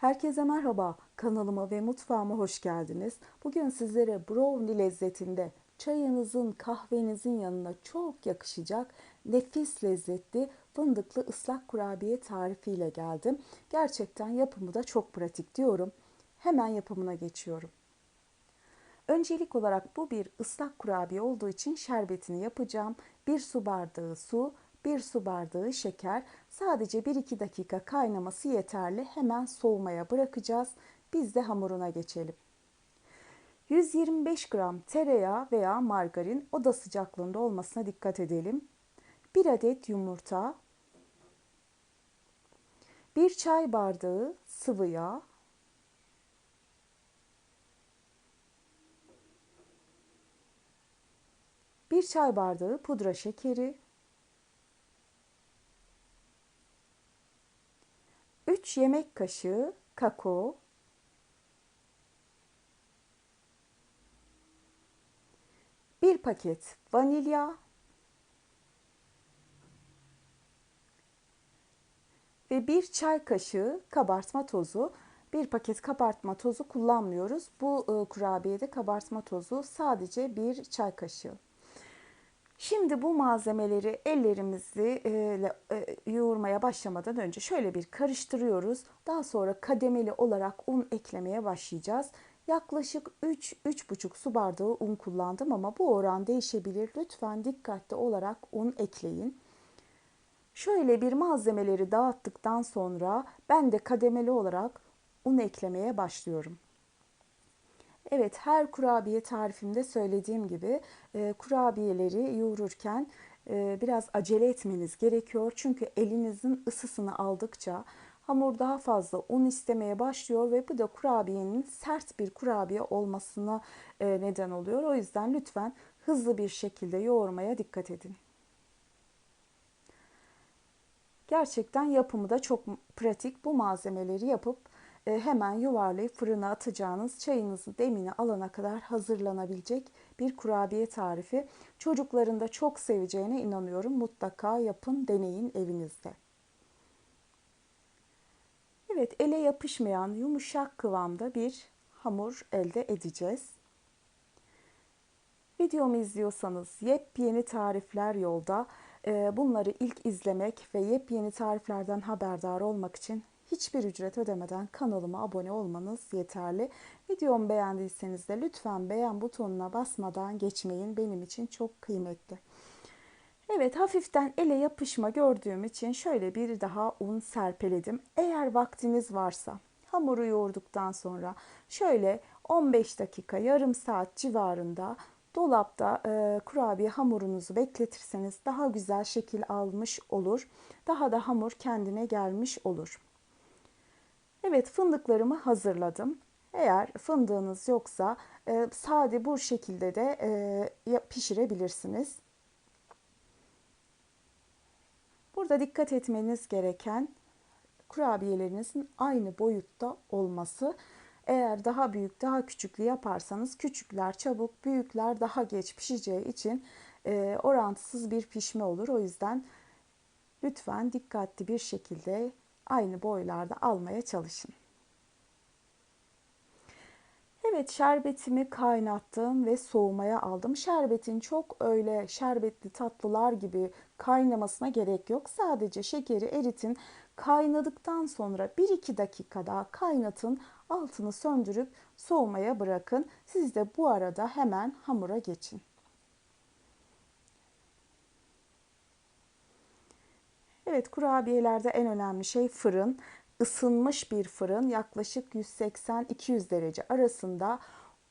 Herkese merhaba. Kanalıma ve mutfağıma hoş geldiniz. Bugün sizlere brownie lezzetinde çayınızın, kahvenizin yanına çok yakışacak nefis lezzetli fındıklı ıslak kurabiye tarifiyle geldim. Gerçekten yapımı da çok pratik diyorum. Hemen yapımına geçiyorum. Öncelik olarak bu bir ıslak kurabiye olduğu için şerbetini yapacağım. Bir su bardağı su, 1 su bardağı şeker. Sadece 1-2 dakika kaynaması yeterli. Hemen soğumaya bırakacağız. Biz de hamuruna geçelim. 125 gram tereyağı veya margarin oda sıcaklığında olmasına dikkat edelim. 1 adet yumurta, 1 çay bardağı sıvı yağ, bir çay bardağı pudra şekeri, 3 yemek kaşığı kakao, bir paket vanilya ve bir çay kaşığı kabartma tozu. Bir paket kabartma tozu kullanmıyoruz. Bu e, kurabiyede kabartma tozu sadece bir çay kaşığı. Şimdi bu malzemeleri ellerimizi e, e, yoğurmaya başlamadan önce şöyle bir karıştırıyoruz. Daha sonra kademeli olarak un eklemeye başlayacağız. Yaklaşık 3-3,5 su bardağı un kullandım ama bu oran değişebilir. Lütfen dikkatli olarak un ekleyin. Şöyle bir malzemeleri dağıttıktan sonra ben de kademeli olarak un eklemeye başlıyorum. Evet her kurabiye tarifimde söylediğim gibi e, kurabiyeleri yoğururken e, biraz acele etmeniz gerekiyor. Çünkü elinizin ısısını aldıkça hamur daha fazla un istemeye başlıyor ve bu da kurabiyenin sert bir kurabiye olmasına e, neden oluyor. O yüzden lütfen hızlı bir şekilde yoğurmaya dikkat edin. Gerçekten yapımı da çok pratik. Bu malzemeleri yapıp hemen yuvarlayıp fırına atacağınız çayınızı demini alana kadar hazırlanabilecek bir kurabiye tarifi. Çocukların da çok seveceğine inanıyorum. Mutlaka yapın, deneyin evinizde. Evet, ele yapışmayan yumuşak kıvamda bir hamur elde edeceğiz. Videomu izliyorsanız yepyeni tarifler yolda. E, bunları ilk izlemek ve yepyeni tariflerden haberdar olmak için hiçbir ücret ödemeden kanalıma abone olmanız yeterli. Videomu beğendiyseniz de lütfen beğen butonuna basmadan geçmeyin. Benim için çok kıymetli. Evet hafiften ele yapışma gördüğüm için şöyle bir daha un serpeledim. Eğer vaktiniz varsa hamuru yoğurduktan sonra şöyle 15 dakika yarım saat civarında dolapta e, kurabiye hamurunuzu bekletirseniz daha güzel şekil almış olur. Daha da hamur kendine gelmiş olur. Evet fındıklarımı hazırladım. Eğer fındığınız yoksa e, sade bu şekilde de e, pişirebilirsiniz. Burada dikkat etmeniz gereken kurabiyelerinizin aynı boyutta olması. Eğer daha büyük, daha küçüklü yaparsanız küçükler çabuk, büyükler daha geç pişeceği için e, orantısız bir pişme olur. O yüzden lütfen dikkatli bir şekilde aynı boylarda almaya çalışın. Evet şerbetimi kaynattım ve soğumaya aldım. Şerbetin çok öyle şerbetli tatlılar gibi kaynamasına gerek yok. Sadece şekeri eritin. Kaynadıktan sonra 1-2 dakika daha kaynatın. Altını söndürüp soğumaya bırakın. Siz de bu arada hemen hamura geçin. Evet kurabiyelerde en önemli şey fırın. Isınmış bir fırın yaklaşık 180-200 derece arasında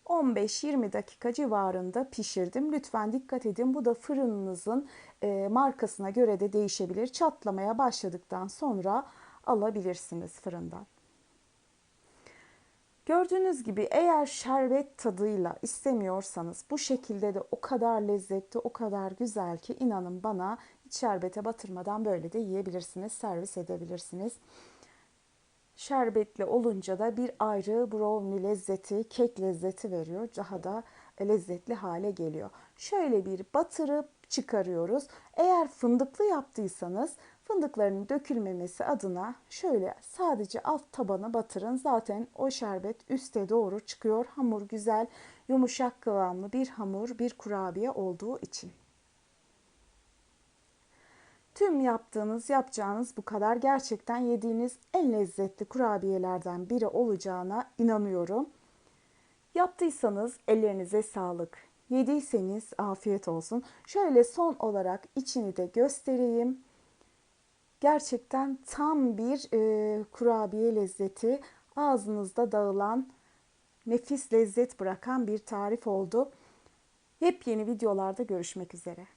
15-20 dakika civarında pişirdim. Lütfen dikkat edin bu da fırınınızın e, markasına göre de değişebilir. Çatlamaya başladıktan sonra alabilirsiniz fırından. Gördüğünüz gibi eğer şerbet tadıyla istemiyorsanız bu şekilde de o kadar lezzetli, o kadar güzel ki inanın bana hiç şerbete batırmadan böyle de yiyebilirsiniz, servis edebilirsiniz. Şerbetli olunca da bir ayrı brownie lezzeti, kek lezzeti veriyor. Daha da lezzetli hale geliyor. Şöyle bir batırıp çıkarıyoruz. Eğer fındıklı yaptıysanız Fındıkların dökülmemesi adına şöyle sadece alt tabanı batırın. Zaten o şerbet üste doğru çıkıyor. Hamur güzel, yumuşak kıvamlı bir hamur, bir kurabiye olduğu için. Tüm yaptığınız, yapacağınız bu kadar. Gerçekten yediğiniz en lezzetli kurabiyelerden biri olacağına inanıyorum. Yaptıysanız ellerinize sağlık. Yediyseniz afiyet olsun. Şöyle son olarak içini de göstereyim. Gerçekten tam bir e, kurabiye lezzeti. Ağzınızda dağılan, nefis lezzet bırakan bir tarif oldu. Yepyeni videolarda görüşmek üzere.